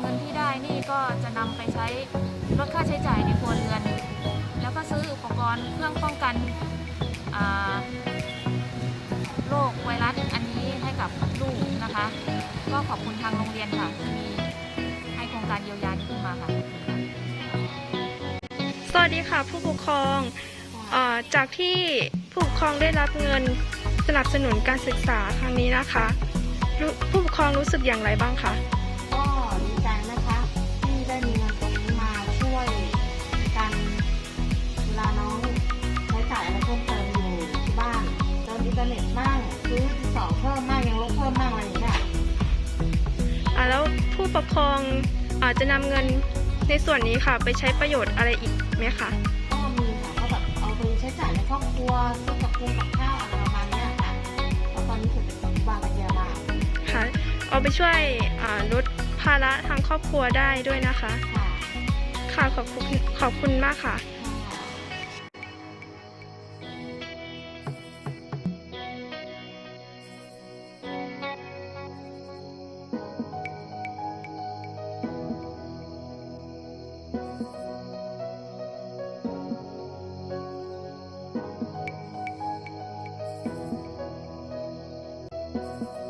เงินที่ได้นี่ก็จะนำไปใช้ลดค่าใช้จ่ายในครัวเรือน แล้วก็ซื้ออุปกรณ์เครื่องป้องกันอ่าโรคไวรัสอันนี้ให้กับลูกนะคะ ก็ขอบคุณทางโรงเรียนค่ะที่มีให้โครงการเยียวยานี้ขึ้นมาค่ะ สวัสดีค่ะ ผู้ปกครองเออจากที่ผู้ปกครองได้รับเงินสนับสนุนการศึกษาครั้งนี้นะคะรู้ผู้ปกครองรู้สึกอย่างไรบ้างคะ เติมอินเทอร์เน็ตบ้างซื้อที่สองเพิ่มบ้างยังลบเพิ่มบ้างอะไรอย่างเงี้ยอ่าแล้วผู้ปกครองอาจจะนำเงินในส่วนนี้ค่ะ ไปใช้ประโยชน์อะไรอีกไหมคะก็มีค่ะก็แบบเอาไปใช้จ่ายในครอบครัวซื้อกับคงกับข้าวอะไรประมาณเนี้ยค่ะแล้วตอนนี้เสร็จเป็นบ้านระยะบ้านค่ะเอาไปช่วยอ่าลดภาระทางครอบครัวได้ด้วยนะคะ ค่ะค่ะขอบคุณขอบคุณมากค่ะ Bye.